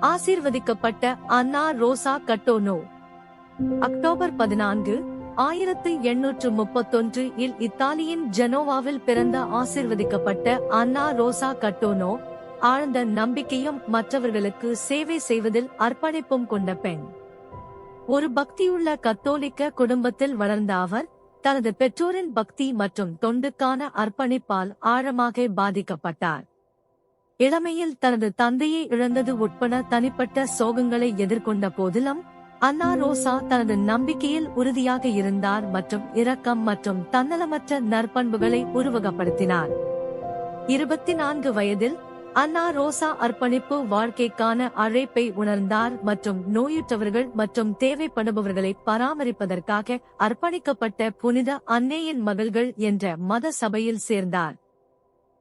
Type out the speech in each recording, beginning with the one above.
ஆசீர்வதிக்கப்பட்ட அன்னா ரோசா கட்டோனோ. அக்டோபர் பதினான்கு ஆயிரத்து எண்ணூற்று முப்பத்தொன்று இல் இத்தாலியின் ஜெனோவாவில் பிறந்த ஆசிர்வதிக்கப்பட்ட அன்னா ரோசா கட்டோனோ ஆழ்ந்த நம்பிக்கையும் மற்றவர்களுக்கு சேவை செய்வதில் அர்ப்பணிப்பும் கொண்ட பெண். ஒரு பக்தியுள்ள கத்தோலிக்க குடும்பத்தில் வளர்ந்த அவர் தனது பெற்றோரின் பக்தி மற்றும் தொண்டுக்கான அர்ப்பணிப்பால் ஆழமாக பாதிக்கப்பட்டார். இளமையில் தனது தந்தையை இழந்தது உட்பட தனிப்பட்ட சோகங்களை எதிர்கொண்ட போதிலும் அன்னா ரோசா தனது நம்பிக்கையில் உறுதியாக இருந்தார் மற்றும் இரக்கம் மற்றும் தன்னலமற்ற நற்பண்புகளை உருவகப்படுத்தினார். இருபத்தி நான்கு வயதில் அன்னா ரோசா அர்ப்பணிப்பு வாழ்க்கைக்கான அழைப்பை உணர்ந்தார் மற்றும் நோயுற்றவர்கள் மற்றும் தேவைப்படுபவர்களை பராமரிப்பதற்காக அர்ப்பணிக்கப்பட்ட புனித அன்னையின் மகள்கள் என்ற மத சபையில் சேர்ந்தார்.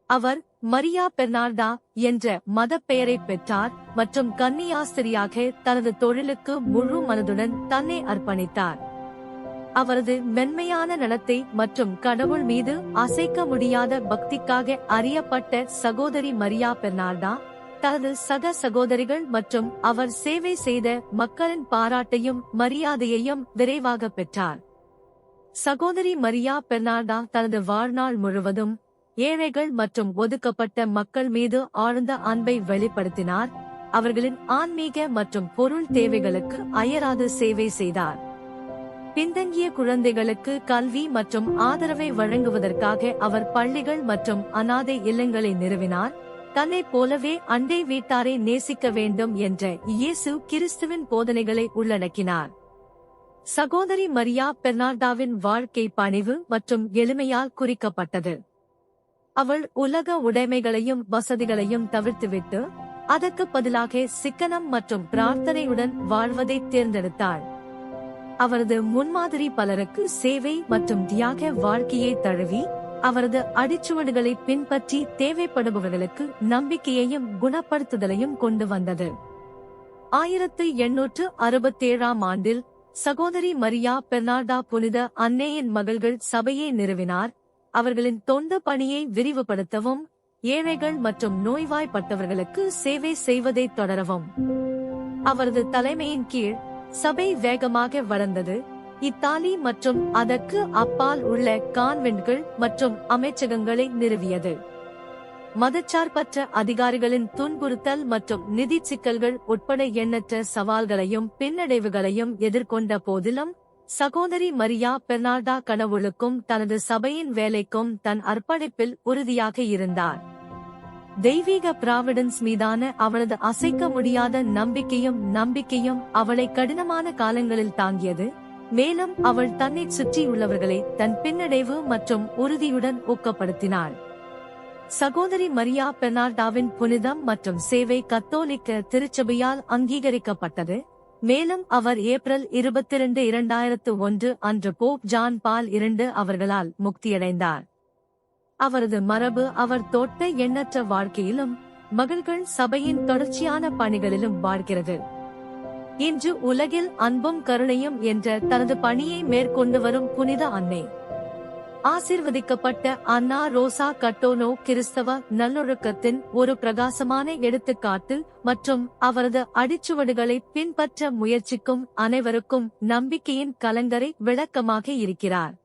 அவர் மரியா பெர்னார்டா என்ற மத பெயரை பெற்றார் மற்றும் கன்னியாஸ்திரியாக தனது தொழிலுக்கு முழு மனதுடன் தன்னை அர்ப்பணித்தார். அவரது மென்மையான நலத்தை மற்றும் கடவுள் மீது அசைக்க முடியாத பக்திக்காக அறியப்பட்ட சகோதரி மரியா பெர்னார்டா தனது சக சகோதரிகள் மற்றும் அவர் சேவை செய்த மக்களின் பாராட்டையும் மரியாதையையும் விரைவாக பெற்றார். சகோதரி மரியா பெர்னார்டா தனது வாழ்நாள் முழுவதும் ஏழைகள் மற்றும் ஒதுக்கப்பட்ட மக்கள் மீது ஆழ்ந்த அன்பை வெளிப்படுத்தினார். அவர்களின் ஆன்மீக மற்றும் பொருள் தேவைகளுக்கு அயராது சேவை செய்தார். பின்தங்கிய குழந்தைகளுக்கு கல்வி மற்றும் ஆதரவை வழங்குவதற்காக அவர் பள்ளிகள் மற்றும் அனாதை இல்லங்களை நிறுவினார். தன்னைப் போலவே அண்டை வீட்டாரை நேசிக்க வேண்டும் என்ற இயேசு கிறிஸ்துவின் போதனைகளை உள்ளடக்கினார். சகோதரி மரியா பெர்னார்டாவின் வாழ்க்கை பணிவு மற்றும் எளிமையால் குறிக்கப்பட்டது. அவள் உலக உடைமைகளையும் வசதிகளையும் தவிர்த்துவிட்டு அதற்கு பதிலாக சிக்கனம் மற்றும் பிரார்த்தனையுடன் வாழ்வதை தேர்ந்தெடுத்தாள். அவரது முன்மாதிரி பலருக்கு சேவை மற்றும் தியாக வாழ்க்கையை தழுவி அவரது அடிச்சுவடுகளை பின்பற்றி தேவைப்படுபவர்களுக்கு நம்பிக்கையையும் குணப்படுத்துதலையும் கொண்டு வந்தது. ஆயிரத்து எண்ணூற்று அறுபத்தேழாம் ஆண்டில் சகோதரி மரியா பெர்னார்டா புனித அன்னையின் மகள்கள் சபையை நிறுவினார். அவர்களின் தொண்டு பணியை விரிவுபடுத்தவும் ஏழைகள் மற்றும் நோய்வாய்ப்பட்டவர்களுக்கு சேவை செய்வதை தொடரவும். அவரது தலைமையின் கீழ் சபை வேகமாக வளர்ந்தது. இத்தாலி மற்றும் அதற்கு அப்பால் உள்ள கான்வென்ட்கள் மற்றும் அமைச்சகங்களை நிறுவியது. மதச்சார்பற்ற அதிகாரிகளின் துன்புறுத்தல் மற்றும் நிதி சிக்கல்கள் உட்பட எண்ணற்ற சவால்களையும் பின்னடைவுகளையும் எதிர்கொண்ட போதிலும் சகோதரி மரியா பெர்னார்டா கடவுளுக்கும் தனது சபையின் வேலைக்கும் தன் அர்ப்பணிப்பில் உறுதியாக இருந்தார். தெய்வீக பிராவிடன்ஸ் மீதான அவளது அசைக்க முடியாத நம்பிக்கையும் நம்பிக்கையும் அவளை கடினமான காலங்களில் தாங்கியது. மேலும் அவள் தன்னை சுற்றியுள்ளவர்களை தன் பின்னடைவு மற்றும் உறுதியுடன் ஊக்கப்படுத்தினாள். சகோதரி மரியா பெர்னார்டாவின் புனிதம் மற்றும் சேவை கத்தோலிக்க திருச்சபையால் அங்கீகரிக்கப்பட்டது. மேலும் அவர் ஏப்ரல் இருபத்தி இரண்டு இரண்டாயிரத்து ஒன்று அன்று போப் ஜான் பால் இரண்டு அவர்களால் முக்தியடைந்தார். அவரது மரபு அவர் தோட்ட எண்ணற்ற வாழ்க்கையிலும் மகள்கள் சபையின் தொடர்ச்சியான பணிகளிலும் வாழ்கிறது. இன்று உலகில் அன்பும் கருணையும் என்ற தனது பணியை மேற்கொண்டு வரும் புனித அன்னை. ஆசிர்வதிக்கப்பட்ட அன்னா ரோசா கட்டோனோ கிறிஸ்தவ நல்லொழுக்கத்தின் ஒரு பிரகாசமான எடுத்துக்காட்டு மற்றும் அவரது அடிச்சுவடுகளை பின்பற்ற முயற்சிக்கும் அனைவருக்கும் நம்பிக்கையின் கலங்கரை விளக்கமாக இருக்கிறார்.